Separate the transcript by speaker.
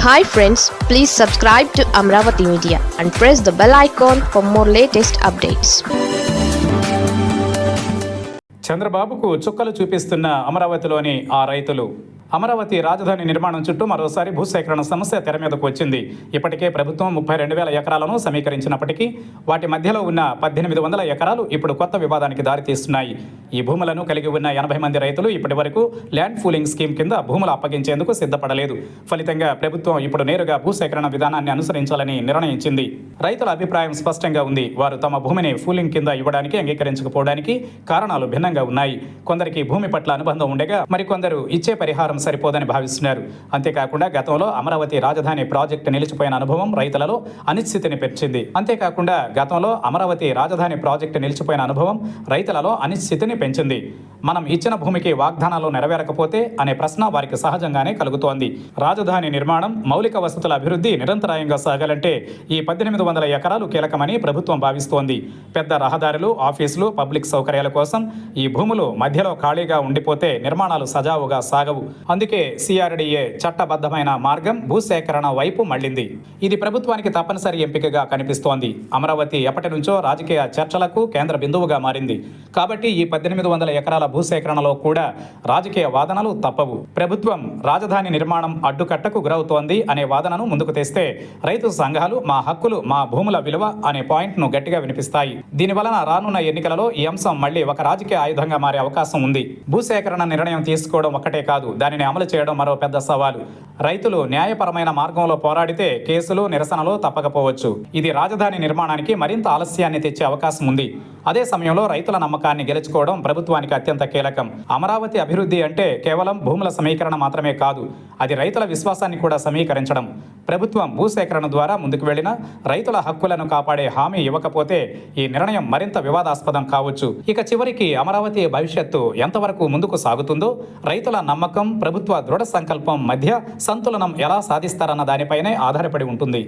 Speaker 1: Hi friends please subscribe to Amaravati media and press the bell icon for more latest updates
Speaker 2: చంద్రబాబుకు చుక్కలు చూపిస్తున్న అమరావతిలోని ఆ రైతులు అమరావతి రాజధాని నిర్మాణం చుట్టూ మరోసారి భూసేకరణ సమస్య తెర మీదకు వచ్చింది. ఇప్పటికే ప్రభుత్వం ముప్పై రెండు వేల ఎకరాలను సమీకరించినప్పటికీ వాటి మధ్యలో ఉన్న పద్దెనిమిది వందల ఎకరాలు ఇప్పుడు కొత్త వివాదానికి దారితీస్తున్నాయి ఈ భూములను కలిగి ఉన్న ఎనభై మంది రైతులు ఇప్పటి వరకు ల్యాండ్ పూలింగ్ స్కీమ్ కింద భూములు అప్పగించేందుకు సిద్ధపడలేదు. ఫలితంగా ప్రభుత్వం ఇప్పుడు నేరుగా భూసేకరణ విధానాన్ని అనుసరించాలని నిర్ణయించింది. రైతుల అభిప్రాయం స్పష్టంగా ఉంది. వారు తమ భూమిని ఫూలింగ్ కింద ఇవ్వడానికి అంగీకరించకపోవడానికి కారణాలు భిన్నంగా ఉన్నాయి. కొందరికి భూమి పట్ల అనుబంధం ఉండగా మరికొందరు ఇచ్చే పరిహారం సరిపోదని భావిస్తున్నారు. అంతేకాకుండా గతంలో అమరావతి రాజధాని ప్రాజెక్టు నిలిచిపోయిన అనుభవం రైతులలో అనిశ్చితిని పెంచింది. అంతేకాకుండా గతంలో అమరావతి రాజధాని ప్రాజెక్టు నిలిచిపోయిన అనుభవం రైతులలో అనిశ్చితిని పెంచింది. మనం ఇచ్చిన భూమికి వాగ్దానాలు నెరవేరకపోతే అనే ప్రశ్న వారికి సహజంగానే కలుగుతోంది. రాజధాని నిర్మాణం మౌలిక వసతుల అభివృద్ధి నిరంతరాయంగా సాగాలంటే ఈ పద్దెనిమిది వందల ఎకరాలు కీలకమని ప్రభుత్వం భావిస్తోంది. పెద్ద రహదారులు ఆఫీసులు పబ్లిక్ సౌకర్యాల కోసం ఈ భూములు మధ్యలో ఖాళీగా ఉండిపోతే నిర్మాణాలు సజావుగా సాగవు. అందుకే సిఆర్డీఏ చట్టబద్ధమైన మార్గం భూసేకరణ వైపు మళ్ళింది. ఇది ప్రభుత్వానికి తప్పనిసరి ఎంపికగా కనిపిస్తోంది. అమరావతి ఎప్పటి నుంచో రాజకీయ చర్చలకు కేంద్ర బిందువుగా మారింది. కాబట్టి ఈ పద్దెనిమిది వందల ఎకరాల భూసేకరణలో కూడా రాజకీయ వాదనలు తప్పవు. ప్రభుత్వం రాజధాని నిర్మాణం అడ్డుకట్టకు గురవుతోంది అనే వాదనను ముందుకు తెస్తే రైతు సంఘాలు మా హక్కులు మా భూముల విలువ అనే పాయింట్ను గట్టిగా వినిపిస్తాయి. దీనివలన రానున్న ఎన్నికలలో ఈ అంశం మళ్ళీ ఒక రాజకీయ ఆయుధంగా మారే అవకాశం ఉంది. భూసేకరణ నిర్ణయం తీసుకోవడం ఒక్కటే కాదు దానిని అమలు చేయడం మరో పెద్ద సవాలు. రైతులు న్యాయపరమైన మార్గంలో పోరాడితే కేసులు నిరసనలు తప్పకపోవచ్చు. ఇది రాజధాని నిర్మాణానికి మరింత ఆలస్యాన్ని తెచ్చే అవకాశం ఉంది. అదే సమయంలో రైతుల నమ్మకాన్ని గెలుచుకోవడం ప్రభుత్వానికి అత్యంత కీలకం. అమరావతి అభివృద్ధి అంటే కేవలం భూముల సమీకరణ మాత్రమే కాదు అది రైతుల విశ్వాసాన్ని కూడా సమీకరించడం. ప్రభుత్వం భూసేకరణ ద్వారా ముందుకు వెళ్ళినా రైతుల హక్కులను కాపాడే హామీ ఇవ్వకపోతే ఈ నిర్ణయం మరింత వివాదాస్పదం కావచ్చు. ఇక చివరికి అమరావతి భవిష్యత్తు ఎంతవరకు ముందుకు సాగుతుందో రైతుల నమ్మకం ప్రభుత్వ దృఢ సంకల్పం మధ్య సంతులనం ఎలా సాధిస్తారన్న దానిపైనే ఆధారపడి ఉంటుంది.